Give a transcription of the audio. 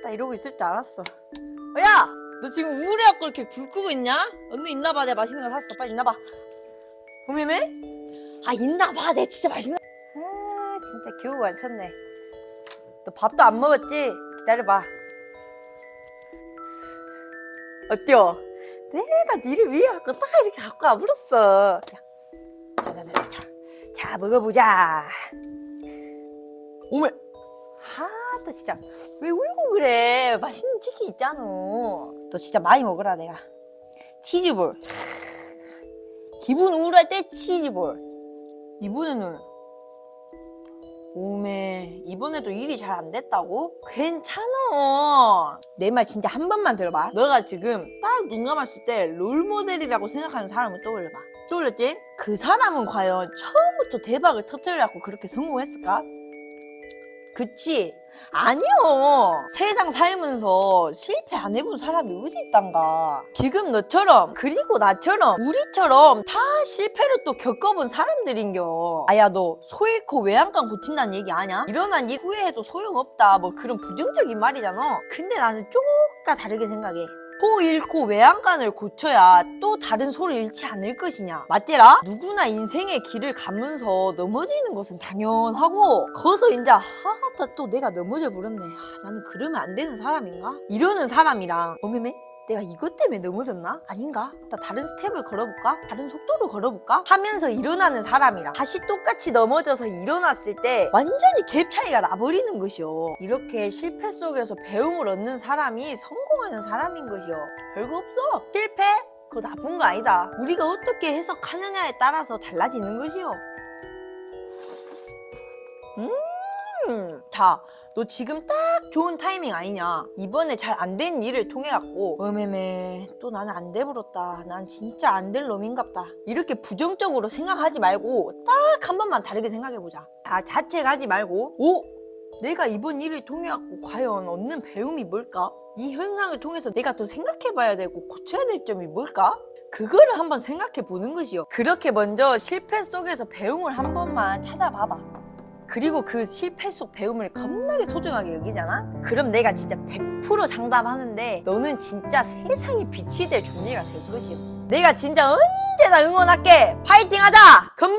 아따 이러고 있을 줄 알았어. 어, 야, 너 지금 우울해갖고 이렇게 굴 끄고 있냐? 언니 있나봐. 내가 맛있는 거 샀어. 빨리 있나봐. 오메메? 아 있나봐. 내 진짜 맛있는. 아 진짜 겨우 완쳤네. 너 밥도 안 먹었지? 기다려봐. 어때요? 내가 니를 위해 갖고 딱 이렇게 갖고 와버렸어. 자자자자자. 자 먹어보자. 오메. 하 나 진짜 왜 울고 그래? 맛있는 치킨 있잖아. 너 진짜 많이 먹어라 내가. 치즈볼. 기분 우울할 때 치즈볼. 이번에는 오메 이번에도 일이 잘 안 됐다고? 괜찮아. 내 말 진짜 한 번만 들어봐. 너가 지금 딱 눈 감았을 때 롤모델이라고 생각하는 사람을 떠올려봐. 떠올렸지? 그 사람은 과연 처음부터 대박을 터뜨리려고 그렇게 성공했을까? 그치? 아니요. 세상 살면서 실패 안 해본 사람이 어디 있단가. 지금 너처럼 그리고 나처럼 우리처럼 다 실패를 또 겪어본 사람들인겨. 아야 너소 잃고 외양간 고친다는 얘기 아냐? 일어난 일 후회해도 소용없다. 뭐 그런 부정적인 말이잖아. 근데 나는 쪼까 다르게 생각해. 소 잃고 외양간을 고쳐야 또 다른 소를 잃지 않을 것이냐 맞지라? 누구나 인생의 길을 가면서 넘어지는 것은 당연하고 거기서 이제 하다 또 내가 넘어져 버렸네 아, 나는 그러면 안 되는 사람인가? 이러는 사람이랑 어메메? 내가 이것 때문에 넘어졌나? 아닌가? 나 다른 스텝을 걸어볼까? 다른 속도로 걸어볼까? 하면서 일어나는 사람이랑 다시 똑같이 넘어져서 일어났을 때 완전히 갭 차이가 나버리는 것이요. 이렇게 실패 속에서 배움을 얻는 사람이 성공하는 사람인 것이요. 별거 없어. 실패? 그거 나쁜 거 아니다. 우리가 어떻게 해석하느냐에 따라서 달라지는 것이요. 음, 자, 너 지금 딱 좋은 타이밍 아니냐? 이번에 잘 안 된 일을 통해 갖고 어메메 또 나는 안 돼버렸다. 난 진짜 안 될 놈인갑다. 이렇게 부정적으로 생각하지 말고 딱 한 번만 다르게 생각해 보자. 다 자책하지 말고 오, 내가 이번 일을 통해 갖고 과연 얻는 배움이 뭘까? 이 현상을 통해서 내가 더 생각해 봐야 되고 고쳐야 될 점이 뭘까? 그거를 한번 생각해 보는 것이요. 그렇게 먼저 실패 속에서 배움을 한 번만 찾아봐봐. 그리고 그 실패 속 배움을 겁나게 소중하게 여기잖아? 그럼 내가 진짜 100% 장담하는데 너는 진짜 세상에 빛이 될 존재가 될 것이요. 내가 진짜 언제나 응원할게. 파이팅 하자! 건배!